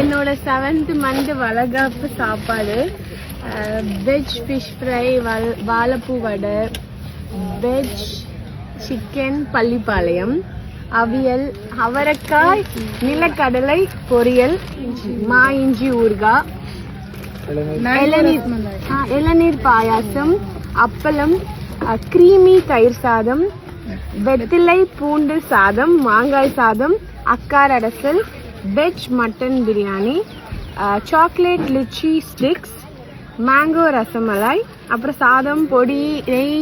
என்னோட seventh month வளகாப்பு சாப்பாடு. வெஜ் ஃபிஷ் ஃப்ரை வாழைப்பூ வடை வெஜ் சிக்கன் பள்ளிப்பாளையம் அவியல் அவரைக்காய் நிலக்கடலை பொரியல் மா இஞ்சி ஊறுகாய் இளநீர் இளநீர் பாயாசம் அப்பளம் கிரீமி தயிர் சாதம் வெத்திலை பூண்டு சாதம் மாங்காய் சாதம் அக்கார் அடசல் veg mutton biryani chocolate lychee sticks mango rasmalai அப்புறம் சாதம் பொடி நெய்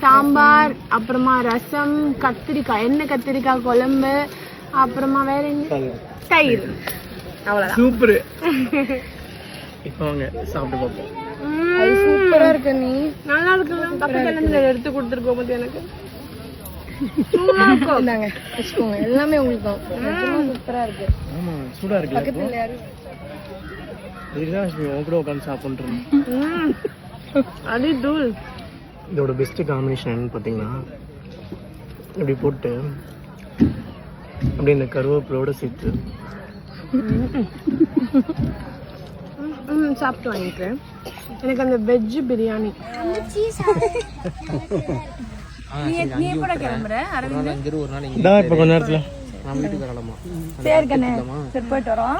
சாம்பார் அப்புறமா ரசம் கத்திரிக்காய் எண்ணெய் கத்திரிக்காய் குழம்பு அப்புறமா வேற என்ன? தயிர். அவ்வளோதான் சூப்பர். இப்போ வாங்க சாப்பிட்டு பார்ப்போம். அது சூப்பரா இருக்கு நீ. நல்லா இருக்கு பக்கத்துல இருந்து எடுத்து கொடுத்துருக்கோம் எனக்கு? இந்தாங்க வச்சுக்கோங்க. எல்லாமே உங்களுக்கு தான். சூப்பரா இருக்கு. ஆமா சூடா இருக்குல்ல இப்போ? பக்கத்துல உன் கூட உட்காந்து சாப்பிட்றேன் அது தூள். இதோட பெஸ்ட் காம்பினேஷன் என்னன்னு பார்த்தீங்கன்னா இப்படி போட்டு அப்படியே இந்த கருவேப்பிலோட சேர்த்து. சாப்பிட்டு வாங்கிக்கிறேன். எனக்கு அந்த வெஜ் பிரியாணி. நீ எப்பட கிளம்புற? அரவிந்த்? இதான் இப்போ கொஞ்ச நேரத்தில். சரி கண்ணே. சரி போயிட்டு வரோம்.